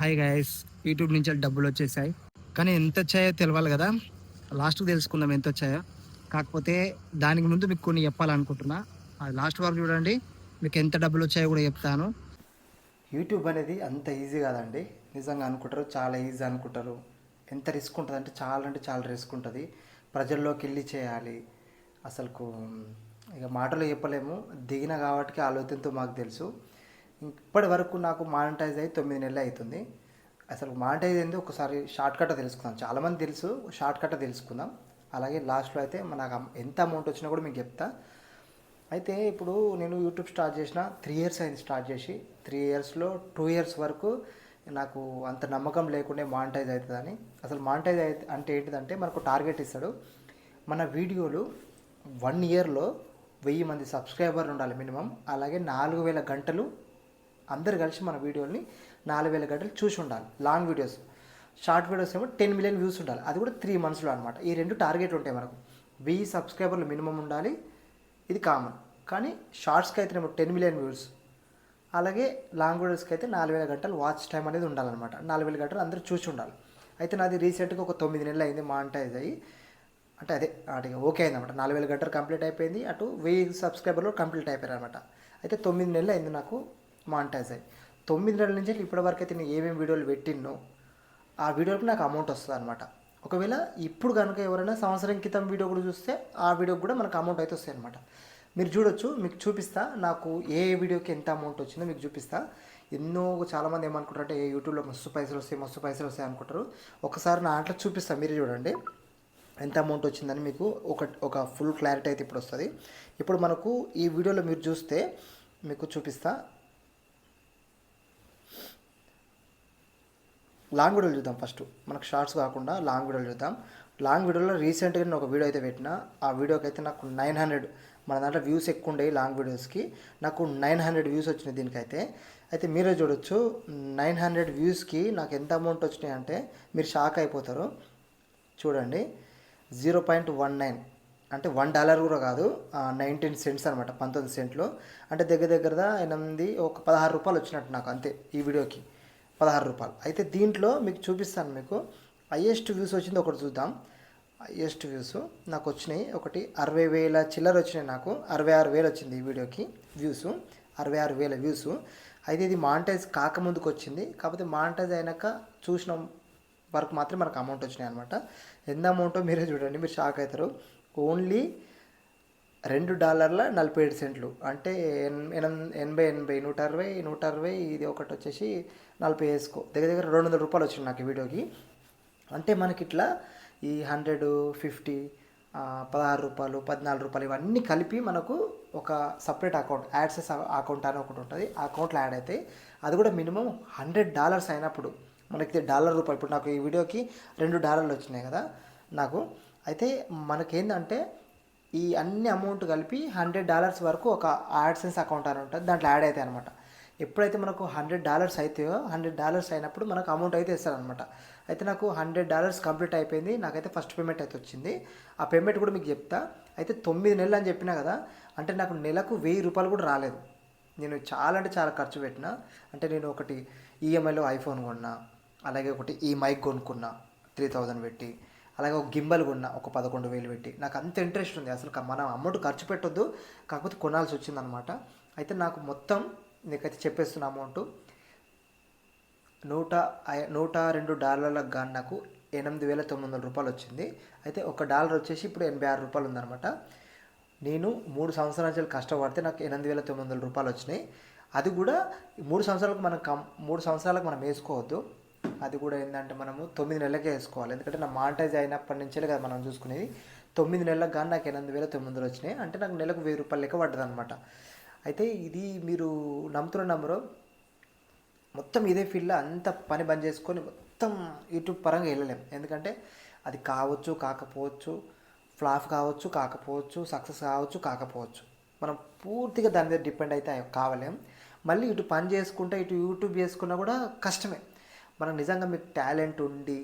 Hi guys YouTube నుంచి డబ్బులు వచ్చేసాయి. కానీ ఎంత వచ్చాయో తెలవాలి కదా. లాస్ట్కి తెలుసుకుందాం ఎంత వచ్చాయో. కాకపోతే దానికి ముందు మీకు కొన్ని చెప్పాలనుకుంటున్నా. అది లాస్ట్ వరకు చూడండి. మీకు ఎంత డబ్బులు వచ్చాయో కూడా చెప్తాను. యూట్యూబ్ అనేది అంత ఈజీ కాదండి. నిజంగా అనుకుంటారు చాలా ఈజీ అనుకుంటారు. ఎంత రిస్క్ ఉంటుంది అంటే చాలా అంటే చాలా రిస్క్ ఉంటుంది. ప్రజల్లోకి వెళ్ళి చేయాలి. అసలుకు ఇక మాటలు చెప్పలేము. దిగిన కాబట్టి ఆలోచనతో మాకు తెలుసు. ఇప్పటి వరకు నాకు మానిటైజ్ అయ్యి తొమ్మిది నెలలు అవుతుంది. అసలు మానిటైజ్ అయింది ఒకసారి షార్ట్ కట్ తెలుసుకుందాం. చాలామంది తెలుసు షార్ట్ కట్ తెలుసుకుందాం. అలాగే లాస్ట్లో అయితే మనకు ఎంత అమౌంట్ వచ్చినా కూడా మీకు చెప్తా. అయితే ఇప్పుడు నేను యూట్యూబ్ స్టార్ట్ చేసిన త్రీ ఇయర్స్ అయింది స్టార్ట్ చేసి. త్రీ ఇయర్స్లో టూ ఇయర్స్ వరకు నాకు అంత నమ్మకం లేకుండా మానిటైజ్ అవుతుందని. అసలు మానిటైజ్ అయితే అంటే ఏంటిదంటే మనకు టార్గెట్ ఇస్తాడు. మన వీడియోలు వన్ ఇయర్లో వెయ్యి మంది సబ్స్క్రైబర్లు ఉండాలి మినిమం. అలాగే నాలుగు వేల గంటలు అందరు కలిసి మన వీడియోని నాలుగు వేల గంటలు చూసి ఉండాలి. లాంగ్ వీడియోస్ షార్ట్ వీడియోస్ ఏమో టెన్ మిలియన్ వ్యూస్ ఉండాలి. అది కూడా త్రీ మంత్స్లో అనమాట ఈ రెండు టార్గెట్ ఉంటాయి మనకు. వెయ్యి సబ్స్క్రైబర్లు మినిమం ఉండాలి. ఇది కామన్ కానీ షార్ట్స్కి అయితేనేమో టెన్ మిలియన్ వ్యూస్ అలాగే లాంగ్ వీడియోస్కి అయితే నాలుగు వేల గంటలు వాచ్ టైం అనేది ఉండాలన్నమాట. నాలుగు వేల గంటలు అందరూ చూసి ఉండాలి. అయితే నాది రీసెంట్గా ఒక తొమ్మిది నెలలు అయింది మానిటైజ్ అయ్యి. అంటే అదే అటు ఓకే అయిందన్నమాట. నాలుగు వేల గంటలు కంప్లీట్ అయిపోయింది. అటు వెయ్యి సబ్స్క్రైబర్లు కంప్లీట్ అయిపోయారు అనమాట అయితే తొమ్మిది నెలలు అయింది నాకు. మానిటైజ్ అయ్యి. తొమ్మిది నెలల నుంచి ఇప్పటి వరకు అయితే నేను ఏమేమి వీడియోలు పెట్టినో ఆ వీడియోకి నాకు అమౌంట్ వస్తుంది అనమాట ఒకవేళ ఇప్పుడు కనుక ఎవరైనా సంవత్సరం క్రితం వీడియో కూడా చూస్తే ఆ వీడియోకి కూడా మనకు అమౌంట్ అయితే వస్తాయి అనమాట మీరు చూడొచ్చు మీకు చూపిస్తా నాకు ఏ వీడియోకి ఎంత అమౌంట్ వచ్చిందో మీకు చూపిస్తా. ఎన్నో చాలామంది ఏమనుకుంటారంటే ఏ యూట్యూబ్లో మస్తు పైసలు వస్తాయి మస్తు పైసలు వస్తాయి అనుకుంటారు. ఒకసారి నా దాంట్లో చూపిస్తా మీరు చూడండి. ఎంత అమౌంట్ వచ్చిందని మీకు ఒక ఒక ఫుల్ క్లారిటీ అయితే ఇప్పుడు వస్తుంది. ఇప్పుడు మనకు ఈ వీడియోలో మీరు చూస్తే మీకు చూపిస్తా. లాంగ్ వీడియోలు చూద్దాం ఫస్ట్ మనకు షార్ట్స్ కాకుండా లాంగ్ వీడియోలు చూద్దాం. లాంగ్ వీడియోలో రీసెంట్గా నేను ఒక వీడియో అయితే పెట్టిన. ఆ వీడియోకి అయితే నాకు నైన్ హండ్రెడ్ మన దాంట్లో వ్యూస్ ఎక్కువ ఉండేవి లాంగ్ వీడియోస్కి. నాకు నైన్ హండ్రెడ్ వ్యూస్ వచ్చినాయి దీనికైతే. అయితే మీరే చూడొచ్చు. నైన్ హండ్రెడ్ వ్యూస్కి నాకు ఎంత అమౌంట్ వచ్చినాయి అంటే మీరు షాక్ అయిపోతారు. చూడండి. జీరో పాయింట్ వన్ నైన్ అంటే వన్ డాలర్ కూడా కాదు నైన్టీన్ సెంట్స్ అనమాట పంతొమ్మిది సెంట్లు అంటే దగ్గర దగ్గరదా ఎనిమిది ఒక పదహారు రూపాయలు వచ్చినట్టు నాకు అంతే ఈ వీడియోకి పదహారు రూపాయలు. అయితే దీంట్లో మీకు చూపిస్తాను మీకు. హయ్యెస్ట్ వ్యూస్ వచ్చింది ఒకటి చూద్దాం. హయ్యెస్ట్ వ్యూస్ నాకు వచ్చినాయి. ఒకటి అరవై వేల చిల్లర వచ్చినాయి నాకు. అరవై ఆరు వేలు వచ్చింది ఈ వీడియోకి వ్యూస్ అరవై ఆరు వేల వ్యూస్ అయితే ఇది మానిటైజ్ కాకముందుకు వచ్చింది. కాకపోతే మానిటైజ్ అయినాక చూసిన వరకు మాత్రం మనకు అమౌంట్ వచ్చినాయి అనమాట ఎంత అమౌంటో మీరే చూడండి మీరు షాక్ అవుతారు. ఓన్లీ రెండు డాలర్ల నలభై ఏడు సెంట్లు. అంటే ఎన్- ఎనం- ఎనభై ఎనభై నూట అరవై నూట అరవై ఇది ఒకటి వచ్చేసి నలభై వేసుకో. దగ్గర దగ్గర రెండు వందల రూపాయలు వచ్చింది నాకు ఈ వీడియోకి. అంటే మనకి ఇట్లా ఈ హండ్రెడ్ ఫిఫ్టీ పదహారు రూపాయలు పద్నాలుగు రూపాయలు ఇవన్నీ కలిపి మనకు ఒక సపరేట్ అకౌంట్ యాడ్సెస్ అకౌంట్ అని ఒకటి ఉంటుంది. ఆ అకౌంట్లో యాడ్ అయితే అది కూడా మినిమం హండ్రెడ్ డాలర్స్ అయినప్పుడు మనకి డాలర్ రూపాయలు ఇప్పుడు నాకు ఈ వీడియోకి రెండు డాలర్లు వచ్చినాయి కదా నాకు. అయితే మనకేందంటే ఈ అన్ని అమౌంట్ కలిపి హండ్రెడ్ డాలర్స్ వరకు ఒక యాడ్సెన్స్ అకౌంట్ అని ఉంటుంది. దాంట్లో యాడ్ అవుతాయి అనమాట ఎప్పుడైతే మనకు హండ్రెడ్ డాలర్స్ అవుతాయో హండ్రెడ్ డాలర్స్ అయినప్పుడు మనకు అమౌంట్ అయితే ఇస్తారనమాట అయితే నాకు హండ్రెడ్ డాలర్స్ కంప్లీట్ అయిపోయింది. నాకైతే ఫస్ట్ పేమెంట్ అయితే వచ్చింది. ఆ పేమెంట్ కూడా మీకు చెప్తా. అయితే తొమ్మిది నెలలు అని చెప్పినా కదా అంటే నాకు నెలకు వెయ్యి రూపాయలు కూడా రాలేదు. నేను చాలా అంటే చాలా ఖర్చు పెట్టిన. అంటే నేను ఒకటి ఈఎంఐలో ఐఫోన్ కొన్నా అలాగే ఒకటి e ఈ మైక్ కొనుక్కున్నా త్రీ థౌజండ్ పెట్టి. అలాగే ఒక గింబల్ కొన్నా ఒక పదకొండు వేలు పెట్టి. నాకు అంత ఇంట్రెస్ట్ ఉంది. అసలు మనం అమౌంట్ ఖర్చు పెట్టొద్దు కాకపోతే కొనాల్సి వచ్చిందనమాట అయితే నాకు మొత్తం నీకైతే చెప్పేస్తున్న అమౌంట్ నూట నూట రెండు డాలర్లకు గాను నాకు ఎనిమిది వేల తొమ్మిది వందల రూపాయలు వచ్చింది. అయితే ఒక డాలర్ వచ్చేసి ఇప్పుడు ఎనభై ఆరు రూపాయలు ఉందన్నమాట. నేను మూడు సంవత్సరాల నుంచి కష్టపడితే నాకు ఎనిమిది వేల తొమ్మిది వందల రూపాయలు వచ్చినాయి. అది కూడా మూడు సంవత్సరాలకు మనం కం మూడు సంవత్సరాలకు మనం వేసుకోవద్దు. అది కూడా ఏంటంటే మనము తొమ్మిది నెలలకే వేసుకోవాలి. ఎందుకంటే నా మానిటైజ్ అయినప్పటి నుంచే కదా మనం చూసుకునేది. తొమ్మిది నెలలకు కానీ నాకు ఎనిమిది వేల తొమ్మిది వందలు వచ్చినాయి. అంటే నాకు నెలకు వెయ్యి రూపాయలు లెక్క పడ్డది అనమాట అయితే ఇది మీరు నమ్ముతున్న నమ్మరు. మొత్తం ఇదే ఫీల్డ్లో అంత పని బంద్ చేసుకొని మొత్తం యూట్యూబ్ పరంగా వెళ్ళలేం. ఎందుకంటే అది కావచ్చు కాకపోవచ్చు ఫ్లాఫ్ కావచ్చు కాకపోవచ్చు సక్సెస్ కావచ్చు కాకపోవచ్చు. మనం పూర్తిగా దాని మీద డిపెండ్ అయితే కావలేం. మళ్ళీ ఇటు పని చేసుకుంటే ఇటు యూట్యూబ్ చేసుకున్నా కూడా కష్టమే. మనకు నిజంగా మీకు టాలెంట్ ఉండి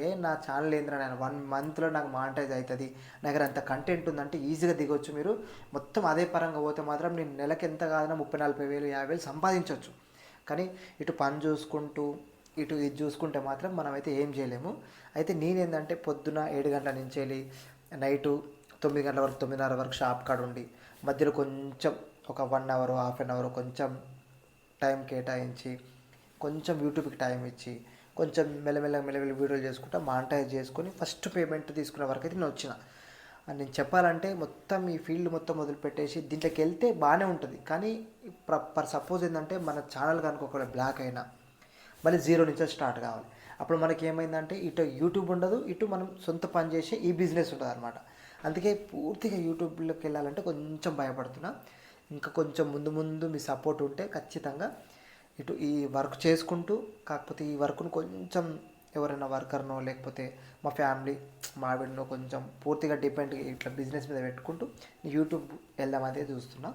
ఏ నా ఛానల్ ఏంద్రా నేను వన్ మంత్లో నాకు మానిటైజ్ అవుతుంది నా దగ్గర అంత కంటెంట్ ఉందంటే ఈజీగా దిగొచ్చు మీరు. మొత్తం అదే పరంగా పోతే మాత్రం నేను నెలకి ఎంత కాదన్నా ముప్పై నలభై వేలు యాభై వేలు సంపాదించవచ్చు కానీ ఇటు పని చూసుకుంటూ ఇటు ఇది చూసుకుంటే మాత్రం మనమైతే ఏం చేయలేము. అయితే నేనేందంటే పొద్దున ఏడు గంటల నుంచి వెళ్ళి నైటు తొమ్మిది గంటల వరకు తొమ్మిదిన్నర వరకు షాప్ కాడ ఉండి మధ్యలో కొంచెం ఒక one hour half an hour కొంచెం టైం కేటాయించి కొంచెం యూట్యూబ్కి టైం ఇచ్చి కొంచెం మెల్లమెల్ల మెల్లమెల్ల వీడియోలు చేసుకుంటా మానిటైజ్ చేసుకొని ఫస్ట్ పేమెంట్ తీసుకునే వరకు అయితే నేను వచ్చిన. నేను చెప్పాలంటే మొత్తం ఈ ఫీల్డ్ మొత్తం వదిలిపెట్టేసి దీంట్లోకి వెళ్తే బాగానే ఉంటుంది. కానీ పర్ సపోజ్ ఏంటంటే మన ఛానల్ కనుక ఒకవేళ బ్లాక్ అయినా మళ్ళీ జీరో నుంచి స్టార్ట్ కావాలి. అప్పుడు మనకి ఏమైందంటే ఇటు యూట్యూబ్ ఉండదు ఇటు మనం సొంత పని చేసే ఈ బిజినెస్ ఉంటుంది అనమాట అందుకే పూర్తిగా యూట్యూబ్లోకి వెళ్ళాలంటే కొంచెం భయపడుతున్నా. ఇంకా కొంచెం ముందు ముందు మీ సపోర్ట్ ఉంటే ఖచ్చితంగా ఇటు ఈ వర్క్ చేసుకుంటూ కాకపోతే ఈ వర్క్ను కొంచెం ఎవరైనా వర్కర్నో లేకపోతే మా ఫ్యామిలీ మా ఆవిడనో కొంచెం పూర్తిగా డిపెండ్ ఇట్లా బిజినెస్ మీద పెట్టుకుంటూ యూట్యూబ్ వెళ్దామనేది చూస్తున్నా.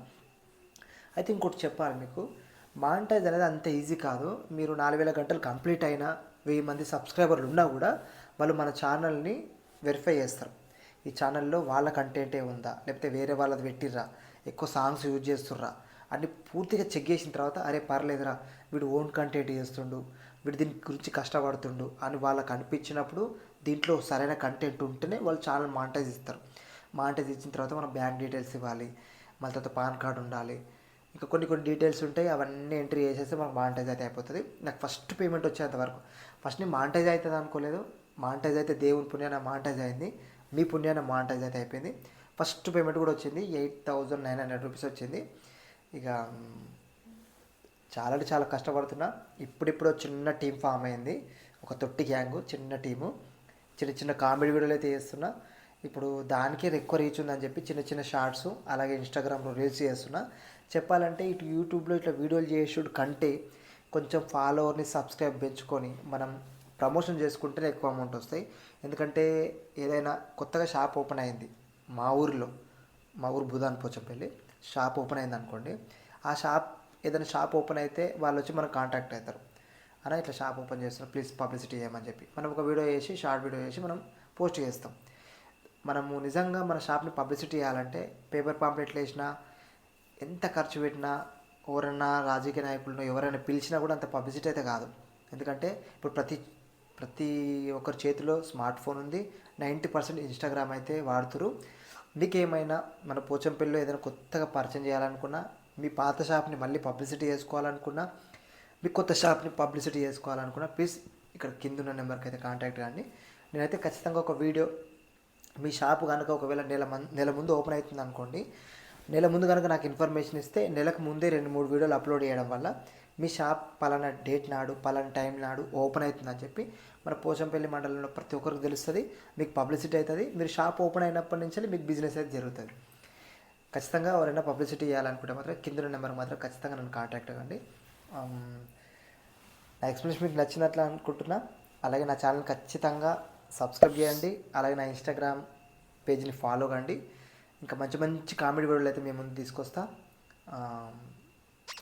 అయితే ఇంకోటి చెప్పాలి మీకు. మానిటైజ్ అనేది అంత ఈజీ కాదు. మీరు నాలుగు వేల గంటలు కంప్లీట్ అయినా వెయ్యి మంది సబ్స్క్రైబర్లు ఉన్నా కూడా వాళ్ళు మన ఛానల్ని వెరిఫై చేస్తారు. ఈ ఛానల్లో వాళ్ళ కంటెంటే ఉందా? లేకపోతే వేరే వాళ్ళది పెట్టిర్రా? ఎక్కువ సాంగ్స్ యూజ్ చేస్తుర్రా? అన్ని పూర్తిగా చెక్ చేసిన తర్వాత అరే పర్లేదురా వీడు ఓన్ కంటెంట్ చేస్తుండు వీడు దీని గురించి కష్టపడుతుండు అని వాళ్ళకి అనిపించినప్పుడు దీంట్లో సరైన కంటెంట్ ఉంటేనే వాళ్ళు ఛానల్ మానిటైజ్ ఇస్తారు మానిటైజ్ ఇచ్చిన తర్వాత మనం బ్యాంక్ డీటెయిల్స్ ఇవ్వాలి మళ్ళీ తర్వాత పాన్ కార్డు ఉండాలి. ఇంకా కొన్ని కొన్ని డీటెయిల్స్ ఉంటాయి అవన్నీ ఎంట్రీ చేసేస్తే మనకు మానిటైజ్ అయితే అయిపోతుంది. నాకు ఫస్ట్ పేమెంట్ వచ్చేంత వరకు. ఫస్ట్ నేను మానిటైజ్ అవుతుంది అనుకోలేదు. మానిటైజ్ అయితే దేవుని పుణ్యాన మానిటైజ్ అయింది. మీ పుణ్యాన మానిటైజ్ అయితే అయిపోయింది. ఫస్ట్ పేమెంట్ కూడా వచ్చింది eight thousand nine hundred rupees వచ్చింది. ఇక చాలా చాలా కష్టపడుతున్నా. ఇప్పుడిప్పుడు చిన్న టీం ఫామ్ అయింది. ఒక తొట్టి గ్యాంగ్ చిన్న టీము. చిన్న చిన్న కామెడీ వీడియోలు అయితే చేస్తున్నా. ఇప్పుడు దానికే ఎక్కువ రీచ్ ఉందని చెప్పి చిన్న చిన్న షార్ట్స్ అలాగే ఇన్స్టాగ్రామ్లో రీల్స్ చేస్తున్నా. చెప్పాలంటే ఇటు యూట్యూబ్లో ఇట్లా వీడియోలు చేసుడు కంటే కొంచెం ఫాలోవర్ని సబ్స్క్రైబ్ పెంచుకొని మనం ప్రమోషన్ చేసుకుంటేనే ఎక్కువ అమౌంట్ వస్తాయి. ఎందుకంటే ఏదైనా కొత్తగా షాప్ ఓపెన్ అయింది మా ఊరిలో. మా ఊరు బుధాన్ పోచంపల్లి. షాప్ ఓపెన్ అయింది అనుకోండి ఆ షాప్ ఏదైనా షాప్ ఓపెన్ అయితే వాళ్ళు వచ్చి మనకు కాంటాక్ట్ అవుతారు. అలా ఇట్లా షాప్ ఓపెన్ చేస్తున్నాం ప్లీజ్ పబ్లిసిటీ చేయమని చెప్పి. మనం ఒక వీడియో చేసి షార్ట్ వీడియో చేసి మనం పోస్ట్ చేస్తాం. మనము నిజంగా మన షాప్ని పబ్లిసిటీ చేయాలంటే పేపర్ పాంప్లెట్లు వేసినా ఎంత ఖర్చు పెట్టినా ఎవరన్నా రాజకీయ నాయకులను ఎవరైనా పిలిచినా కూడా అంత పబ్లిసిటీ అయితే కాదు. ఎందుకంటే ఇప్పుడు ప్రతి ప్రతి ఒక్కరి చేతిలో స్మార్ట్ ఫోన్ ఉంది నైంటీ పర్సెంట్ ఇన్స్టాగ్రామ్ అయితే వాడుతురు. మీకేమైనా మన పోచంపల్లిలో ఏదైనా కొత్తగా పరిచయం చేయాలనుకున్నా మీ పాత షాప్ని మళ్ళీ పబ్లిసిటీ చేసుకోవాలనుకున్నా మీ కొత్త షాప్ని పబ్లిసిటీ చేసుకోవాలనుకున్నా ప్లీజ్ ఇక్కడ కింద ఉన్న నెంబర్కి అయితే కాంటాక్ట్ కానీ నేనైతే ఖచ్చితంగా ఒక వీడియో మీ షాపు కనుక ఒకవేళ నెల మన్ నెల ముందు ఓపెన్ అవుతుంది అనుకోండి నెల ముందు కనుక నాకు ఇన్ఫర్మేషన్ ఇస్తే నెలకు ముందే రెండు మూడు వీడియోలు అప్లోడ్ చేయడం వల్ల మీ షాప్ పలానా డేట్ నాడు పలానా టైం నాడు ఓపెన్ అవుతుందని చెప్పి మన పోచంపల్లి మండలంలో ప్రతి ఒక్కరికి తెలుస్తుంది. మీకు పబ్లిసిటీ అవుతుంది. మీరు షాప్ ఓపెన్ అయినప్పటి నుంచి మీకు బిజినెస్ అయితే జరుగుతుంది. ఖచ్చితంగా ఎవరైనా పబ్లిసిటీ చేయాలనుకుంటే మాత్రం కింద నెంబర్ మాత్రం ఖచ్చితంగా నన్ను కాంటాక్ట్ అవ్వండి. నా ఎక్స్ప్లెనేషన్ మీకు నచ్చినట్లు అనుకుంటున్నా. అలాగే నా ఛానల్ ఖచ్చితంగా సబ్స్క్రైబ్ చేయండి. అలాగే నా ఇన్స్టాగ్రామ్ పేజ్ని ఫాలో కండి. ఇంకా మంచి మంచి కామెడీ వీడియోలు అయితే మేము ముందు తీసుకొస్తా.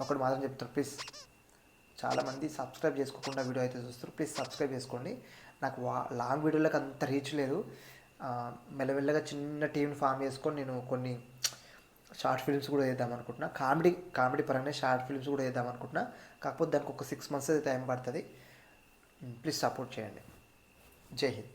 ఒకటి మాత్రం చెప్తారు ప్లీజ్ చాలామంది సబ్స్క్రైబ్ చేసుకోకుండా వీడియో అయితే చూస్తారు ప్లీజ్ సబ్స్క్రైబ్ చేసుకోండి. నాకు వా లాంగ్ వీడియోలకు అంత రీచ్ లేదు. మెల్లమెల్లగా చిన్న టీంని ఫామ్ చేసుకొని నేను కొన్ని షార్ట్ ఫిల్మ్స్ కూడా వేద్దాం అనుకుంటున్నా. కామెడీ కామెడీ పరంగా షార్ట్ ఫిల్మ్స్ కూడా చేద్దాం అనుకుంటున్నా. కాకపోతే దానికి ఒక సిక్స్ మంత్స్ అయితే టైం పడుతుంది. ప్లీజ్ సపోర్ట్ చేయండి. జై హింద్.